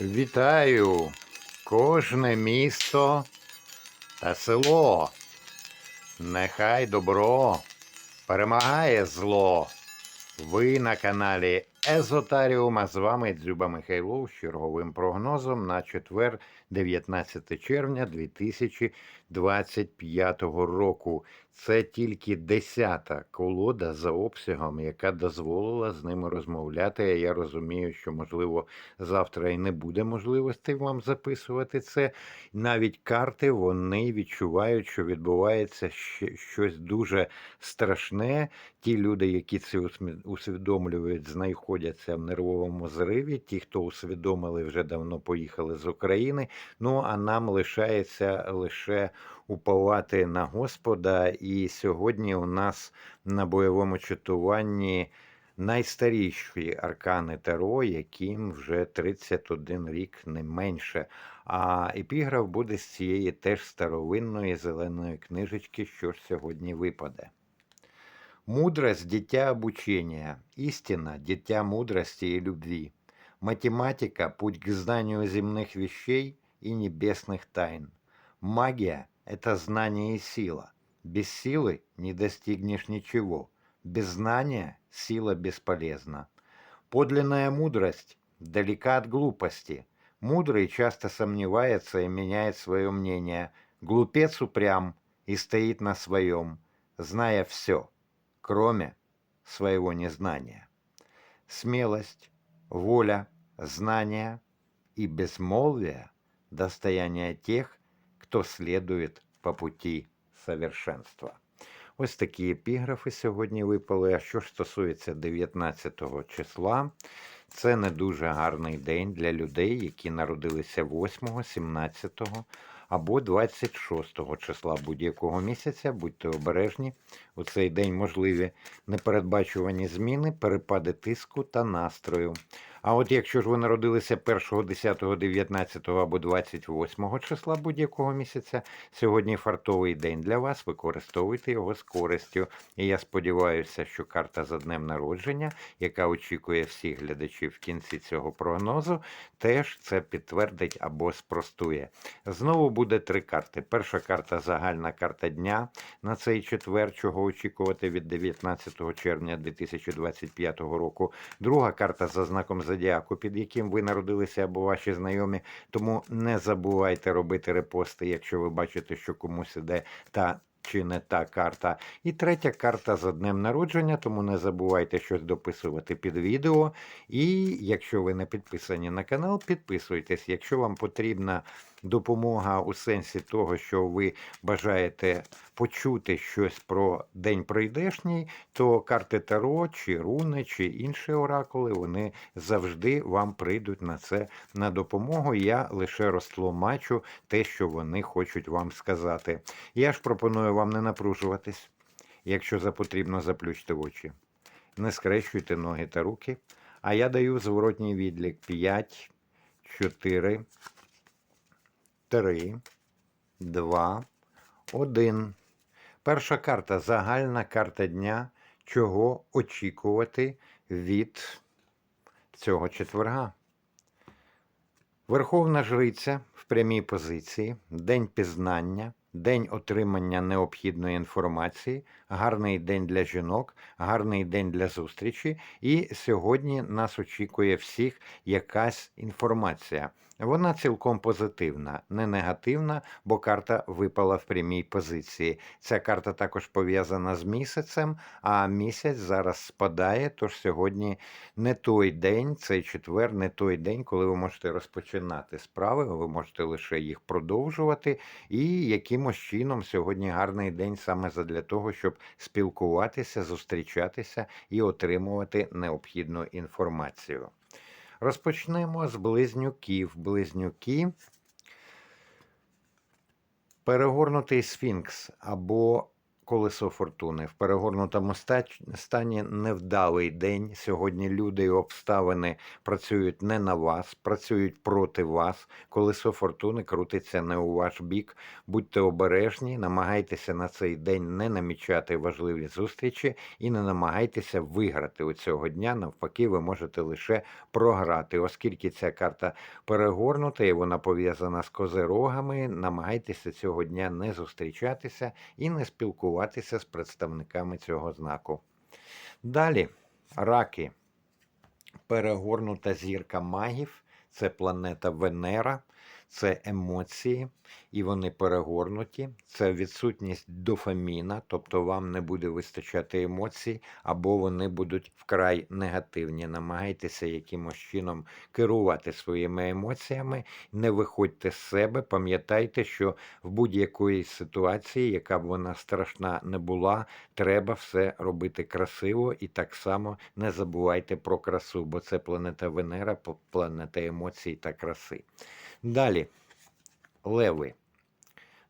Вітаю кожне місто та село. Нехай добро перемагає зло. Ви на каналі Езотаріум, а з вами Дзюба Михайлов з черговим прогнозом на четвер, 19 червня 2025 року. Це тільки десята колода за обсягом, яка дозволила з ними розмовляти. Я розумію, що можливо завтра і не буде можливості вам записувати це. Навіть карти вони відчувають, що відбувається щось дуже страшне. Ті люди, які це усвідомлюють, знаходяться в нервовому зриві. Ті, хто усвідомили, вже давно поїхали з України. Ну а нам лишається лише уповати на Господа. І сьогодні у нас на бойовому чатуванні найстаріші аркани Таро, яким вже 31 рік не менше. А епіграф буде з цієї теж старовинної зеленої книжечки, що ж сьогодні випаде. Мудрость – дитя обучения, истина – дитя мудрости и любви, математика – путь к знанию земных вещей и небесных тайн, магия – это знание и сила, без силы не достигнешь ничего, без знания сила бесполезна. Подлинная мудрость далека от глупости, мудрый часто сомневается и меняет свое мнение, глупец упрям и стоит на своем, зная все – кроме своего незнания. Смелость, воля, знание и безмолвие – достояние тех, хто слідує по путі совершенства. Ось такі епіграфи сьогодні випали. А що ж стосується 19 числа, це не дуже гарний день для людей, які народилися 8, 17 або 26 числа будь-якого місяця. Будьте обережні. У цей день можливі непередбачувані зміни, перепади тиску та настрою. А от якщо ж ви народилися 1, 10, 19 або 28 числа будь-якого місяця, сьогодні фартовий день для вас, використовуйте його з користю. І я сподіваюся, що карта за днем народження, яка очікує всіх глядачів в кінці цього прогнозу, теж це підтвердить або спростує. Знову буде три карти. Перша карта загальна карта дня на цей четвер, чого очікувати від 19 червня 2025 року. Друга карта за знаком зодіаку, під яким ви народилися або ваші знайомі. Тому не забувайте робити репости, якщо ви бачите, що комусь іде та. Чи не та карта. І третя карта за днем народження, тому не забувайте щось дописувати під відео. І якщо ви не підписані на канал, підписуйтесь. Якщо вам потрібна допомога у сенсі того, що ви бажаєте почути щось про день прийдешній, то карти Таро, чи руни, чи інші оракули, вони завжди вам прийдуть на це на допомогу. Я лише розтлумачу те, що вони хочуть вам сказати. Я ж пропоную вам не напружуватись. Якщо за потрібно, заплющте очі. Не скрещуйте ноги та руки. А я даю зворотній відлік 5, 4, 3, 2, 1. Перша карта загальна карта дня. Чого очікувати від цього четверга? Верховна жриця в прямій позиції, день пізнання, день отримання необхідної інформації, гарний день для жінок, гарний день для зустрічі. І сьогодні нас очікує всіх якась інформація. Вона цілком позитивна, не негативна, бо карта випала в прямій позиції. Ця карта також пов'язана з місяцем, а місяць зараз спадає. Тож сьогодні не той день, цей четвер, не той день, коли ви можете розпочинати справи, ви можете лише їх продовжувати. І якимось чином сьогодні гарний день саме задля того, щоб спілкуватися, зустрічатися і отримувати необхідну інформацію. Розпочнемо з близнюків. Близнюки. Перегорнутий сфінкс або Колесо фортуни в перегорнутому стані невдалий день. Сьогодні люди і обставини працюють не на вас, працюють проти вас. Колесо фортуни крутиться не у ваш бік. Будьте обережні, намагайтеся на цей день не намічати важливі зустрічі і не намагайтеся виграти у цього дня. Навпаки, ви можете лише програти, оскільки ця карта перегорнута і вона пов'язана з козирогами. Намагайтеся цього дня не зустрічатися і не спілкуватися з представниками цього знаку. Далі раки. Перегорнута зірка магів це планета Венера, це емоції, і вони перегорнуті. Це відсутність дофаміна, тобто вам не буде вистачати емоцій, або вони будуть вкрай негативні. Намагайтеся якимось чином керувати своїми емоціями, не виходьте з себе. Пам'ятайте, що в будь-якої ситуації, яка б вона страшна не була, треба все робити красиво і так само не забувайте про красу, бо це планета Венера, планета емоцій та краси. Далі, леви.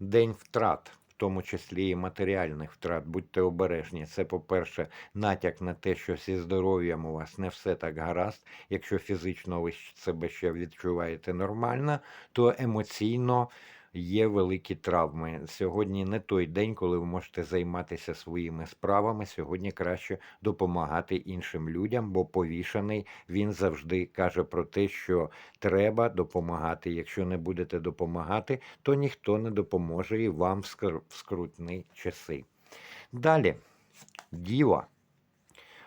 День втрат, в тому числі і матеріальних втрат. Будьте обережні. Це, по-перше, натяк на те, що зі здоров'ям у вас не все так гаразд. Якщо фізично ви себе ще відчуваєте нормально, то емоційно є великі травми. Сьогодні не той день, коли ви можете займатися своїми справами. Сьогодні краще допомагати іншим людям, бо повішений він завжди каже про те, що треба допомагати. Якщо не будете допомагати, то ніхто не допоможе і вам в скрутні часи. Далі, діва.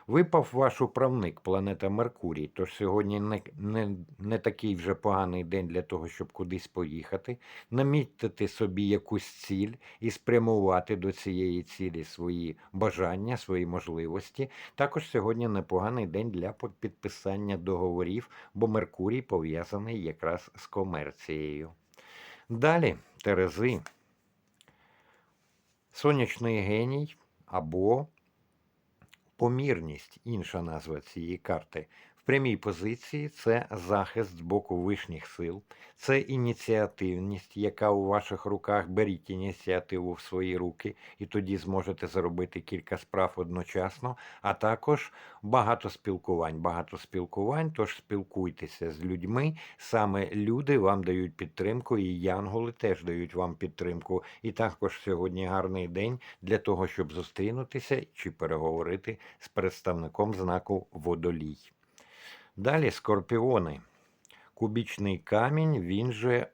Випав ваш управник, планета Меркурій. Тож сьогодні не, не, не такий вже поганий день для того, щоб кудись поїхати. Намітити собі якусь ціль і спрямувати до цієї цілі свої бажання, свої можливості. Також сьогодні непоганий день для підписання договорів, бо Меркурій пов'язаний якраз з комерцією. Далі, Терези. Сонячний геній або Помірність, інша назва цієї карти. Прямій позиції це захист з боку вишніх сил, це ініціативність, яка у ваших руках. Беріть ініціативу в свої руки, і тоді зможете зробити кілька справ одночасно, а також багато спілкувань. Багато спілкувань, тож спілкуйтеся з людьми. Саме люди вам дають підтримку, і янголи теж дають вам підтримку. І також сьогодні гарний день для того, щоб зустрінутися чи переговорити з представником знаку водолій. Далі скорпіони. Кубічний камінь, він же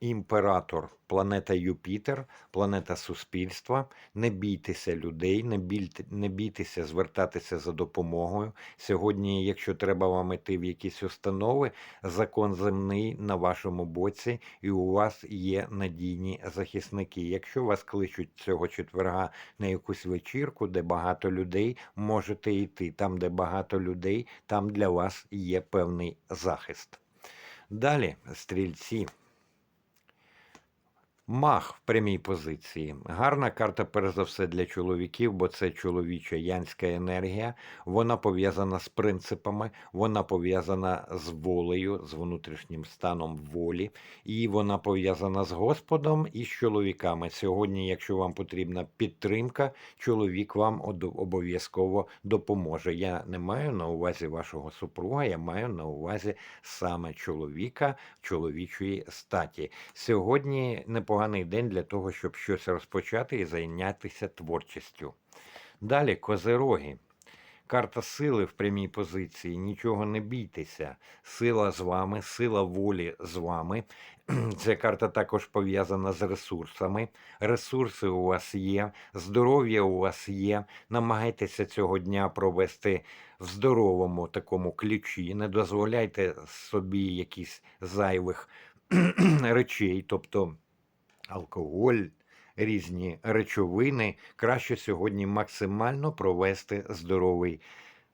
імператор, планета Юпітер, планета суспільства. Не бійтеся людей, не, бійте, не бійтеся звертатися за допомогою. Сьогодні, якщо треба вам іти в якісь установи, закон земний на вашому боці, і у вас є надійні захисники. Якщо вас кличуть цього четверга на якусь вечірку, де багато людей, можете йти. Там, де багато людей, там для вас є певний захист. Далі, стрільці. Мах в прямій позиції. Гарна карта, перш за все, для чоловіків, бо це чоловіча янська енергія. Вона пов'язана з принципами, вона пов'язана з волею, з внутрішнім станом волі, і вона пов'язана з Господом і з чоловіками. Сьогодні, якщо вам потрібна підтримка, чоловік вам обов'язково допоможе. Я не маю на увазі вашого супруга, я маю на увазі саме чоловіка чоловічої статі. Сьогодні непоганий день для того, щоб щось розпочати і зайнятися творчістю. Далі козироги. Карта сили в прямій позиції. Нічого не бійтеся. Сила з вами, сила волі з вами. Ця карта також пов'язана з ресурсами. Ресурси у вас є, здоров'я у вас є. Намагайтеся цього дня провести в здоровому такому ключі. Не дозволяйте собі якісь зайвих речей, тобто алкоголь, різні речовини. Краще сьогодні максимально провести здоровий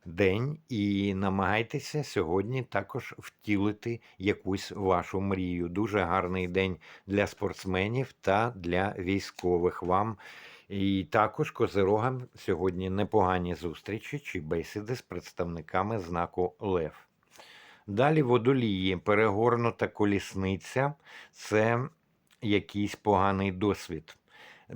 день і намагайтеся сьогодні також втілити якусь вашу мрію. Дуже гарний день для спортсменів та для військових вам. І також козирогам сьогодні непогані зустрічі чи бесіди з представниками знаку Лев. Далі водолії, перегорнута колісниця це якийсь поганий досвід.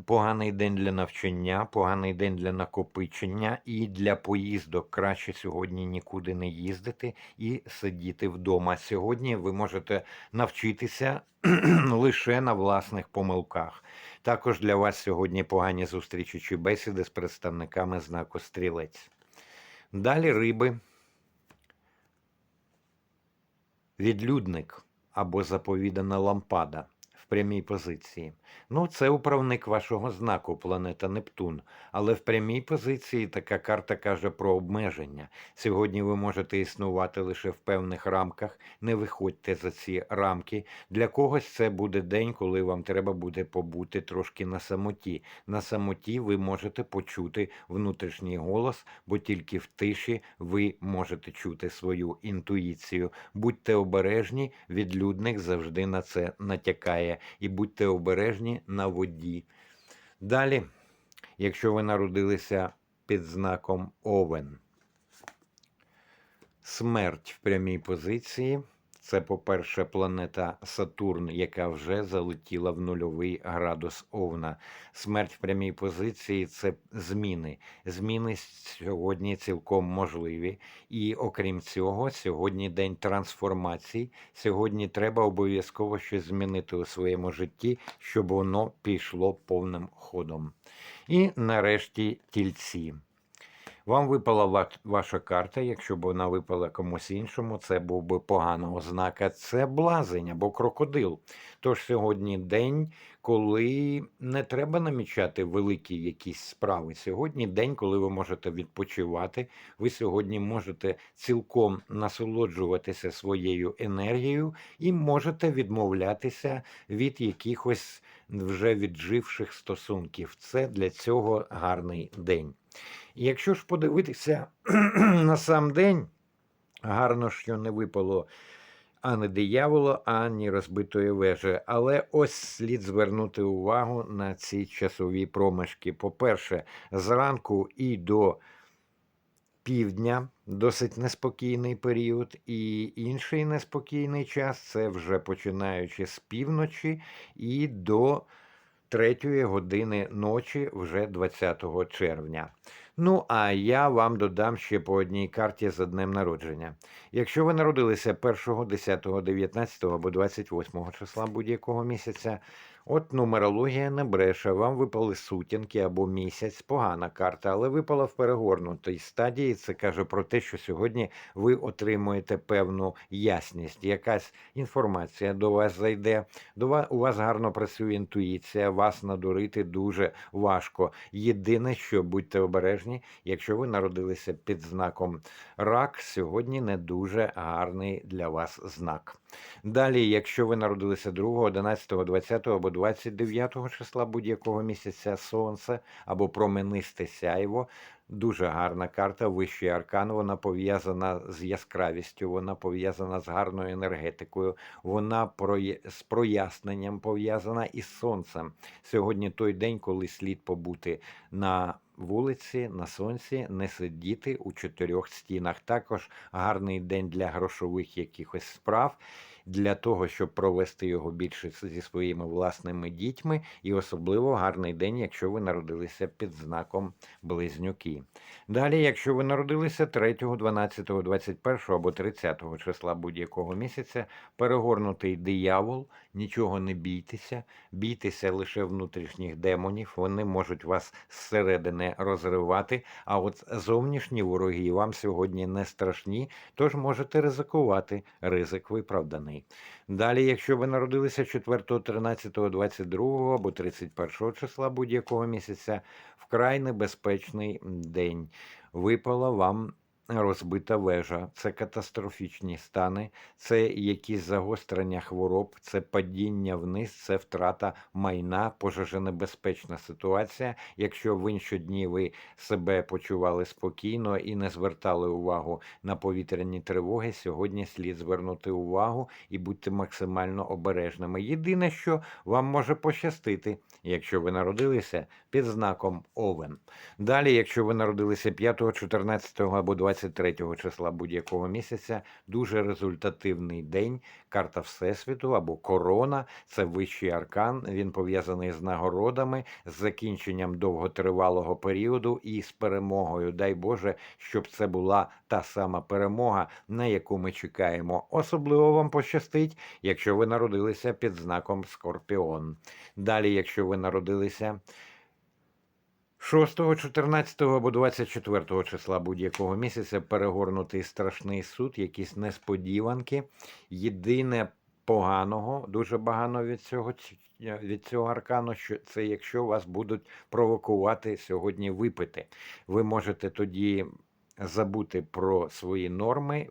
Поганий день для навчання, поганий день для накопичення і для поїздок. Краще сьогодні нікуди не їздити і сидіти вдома. Сьогодні ви можете навчитися лише на власних помилках. Також для вас сьогодні погані зустрічі чи бесіди з представниками знаку стрілець. Далі риби. Відлюдник або заповідана лампада прямій позиції. Ну, це управник вашого знаку, планета Нептун. Але в прямій позиції така карта каже про обмеження. Сьогодні ви можете існувати лише в певних рамках, не виходьте за ці рамки. Для когось це буде день, коли вам треба буде побути трошки на самоті. На самоті ви можете почути внутрішній голос, бо тільки в тиші ви можете чути свою інтуїцію. Будьте обережні, відлюдник завжди на це натякає. І будьте обережні на воді. Далі, якщо ви народилися під знаком Овен, смерть в прямій позиції. Це, по-перше, планета Сатурн, яка вже залетіла в нульовий градус Овна. Смерть в прямій позиції це зміни. Зміни сьогодні цілком можливі. І окрім цього, сьогодні день трансформацій. Сьогодні треба обов'язково щось змінити у своєму житті, щоб воно пішло повним ходом. І нарешті тільці. Вам випала ваша карта, якщо б вона випала комусь іншому, це був би погана ознака. Це блазень або крокодил. Тож сьогодні день, коли не треба намічати великі якісь справи. Сьогодні день, коли ви можете відпочивати. Ви сьогодні можете цілком насолоджуватися своєю енергією і можете відмовлятися від якихось вже відживших стосунків. Це для цього гарний день. Якщо ж подивитися на сам день, гарно, що не випало ані диявола, ані розбитої вежі. Але ось слід звернути увагу на ці часові проміжки. По-перше, зранку і до півдня досить неспокійний період, і інший неспокійний час це вже починаючи з півночі і до третьої години ночі, вже 20 червня. Ну, а я вам додам ще по одній карті за днем народження. Якщо ви народилися 1, 10, 19 або 28 числа будь-якого місяця, от нумерологія не бреше, вам випали сутінки або місяць, погана карта, але випала в перегорнутій стадії. Це каже про те, що сьогодні ви отримуєте певну ясність, якась інформація до вас зайде. До вас, у вас гарно працює інтуїція, вас надурити дуже важко. Єдине, що будьте обережні, якщо ви народилися під знаком рак, сьогодні не дуже гарний для вас знак. Далі, якщо ви народилися 2, 11, 20 або 29 числа будь-якого місяця сонце або променисте сяйво, дуже гарна карта, вищий аркан, вона пов'язана з яскравістю, вона пов'язана з гарною енергетикою, вона з проясненням пов'язана із сонцем. Сьогодні той день, коли слід побути на вулиці, на сонці, не сидіти у чотирьох стінах. Також гарний день для грошових якихось справ. Для того, щоб провести його більше зі своїми власними дітьми, і особливо гарний день, якщо ви народилися під знаком близнюки. Далі, якщо ви народилися 3, 12, 21 або 30 числа будь-якого місяця, перегорнутий диявол, нічого не бійтеся, бійтеся лише внутрішніх демонів, вони можуть вас зсередини розривати, а от зовнішні вороги вам сьогодні не страшні, тож можете ризикувати, ризик виправданий. Далі, якщо ви народилися 4, 13, 22 або 31 числа будь-якого місяця, вкрай небезпечний день. Випала вам розбита вежа, це катастрофічні стани, це якісь загострення хвороб, це падіння вниз, це втрата майна, пожежонебезпечна ситуація. Якщо в інші дні ви себе почували спокійно і не звертали увагу на повітряні тривоги, сьогодні слід звернути увагу і будьте максимально обережними. Єдине, що вам може пощастити, якщо ви народилися під знаком Овен. Далі, якщо ви народилися 5, 14 або 20 23 числа будь-якого місяця дуже результативний день. Карта Всесвіту або корона це вищий аркан. Він пов'язаний з нагородами, з закінченням довготривалого періоду і з перемогою. Дай Боже, щоб це була та сама перемога, на яку ми чекаємо. Особливо вам пощастить, якщо ви народилися під знаком Скорпіон. Далі, якщо ви народилися 6, 14 або 24 числа будь-якого місяця перегорнутий страшний суд, якісь несподіванки. Єдине поганого, дуже багано від цього від цього аркану, що це якщо вас будуть провокувати сьогодні випити. Ви можете тоді забути про свої норми.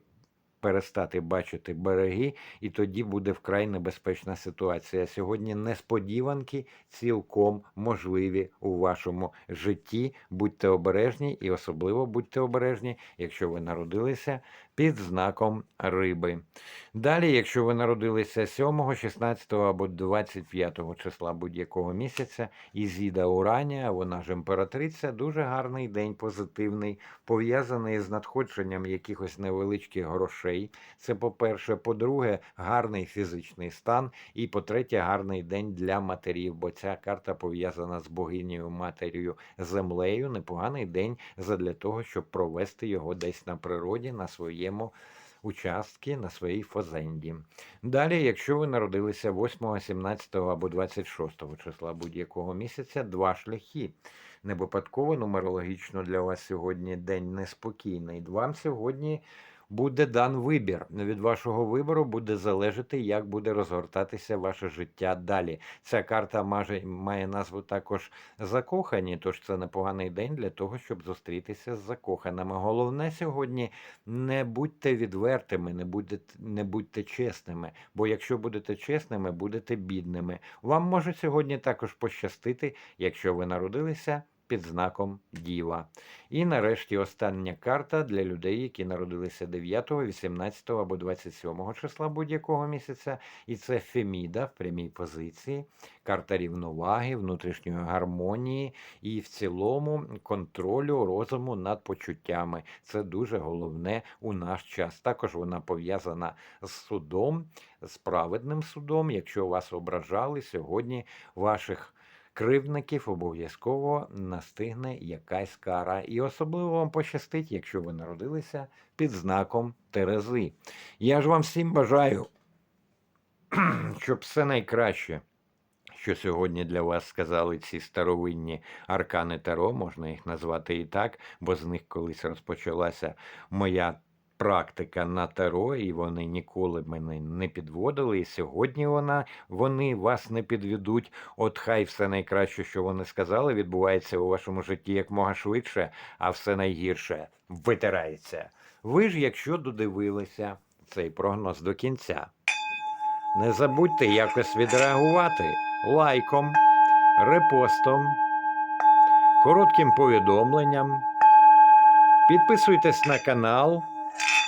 Перестати бачити береги, і тоді буде вкрай небезпечна ситуація. Сьогодні несподіванки цілком можливі у вашому житті. Будьте обережні і особливо будьте обережні, якщо ви народилися під знаком риби. Далі, якщо ви народилися 7, 16 або 25 числа будь-якого місяця, Ізіда Уранія, вона ж імператриця, дуже гарний день, позитивний, пов'язаний з надходженням якихось невеличких грошей. Це по-перше, по-друге, гарний фізичний стан, і по-третє, гарний день для матерів, бо ця карта пов'язана з богинею матерію землею. Непоганий день задля того, щоб провести його десь на природі, на своєму участки, на своїй фозенді. Далі, якщо ви народилися 8, 17 або 26 числа будь-якого місяця, два шляхи. Не випадково нумерологічно для вас сьогодні день неспокійний. Вам сьогодні буде дан вибір. Від вашого вибору буде залежати, як буде розгортатися ваше життя далі. Ця карта маже, має назву також закохані, тож це непоганий день для того, щоб зустрітися з закоханими. Головне сьогодні не будьте відвертими, не будьте, не будьте чесними, бо якщо будете чесними, будете бідними. Вам може сьогодні також пощастити, якщо ви народилися під знаком Діва. І нарешті остання карта для людей, які народилися 9, 18 або 27 числа будь-якого місяця. І це Феміда в прямій позиції, карта рівноваги, внутрішньої гармонії і в цілому контролю розуму над почуттями. Це дуже головне у наш час. Також вона пов'язана з судом, з праведним судом. Якщо вас ображали сьогодні, ваших кривдників обов'язково настигне якась кара. І особливо вам пощастить, якщо ви народилися під знаком Терези. Я ж вам всім бажаю, щоб все найкраще. Що сьогодні для вас сказали ці старовинні аркани Таро, можна їх назвати і так, бо з них колись розпочалася моя практика на таро, і вони ніколи мене не підводили. І сьогодні вона, вони вас не підведуть. От хай все найкраще, що вони сказали, відбувається у вашому житті якмога швидше, а все найгірше витирається. Ви ж, якщо додивилися цей прогноз до кінця, не забудьте якось відреагувати лайком, репостом, коротким повідомленням. Підписуйтесь на канал,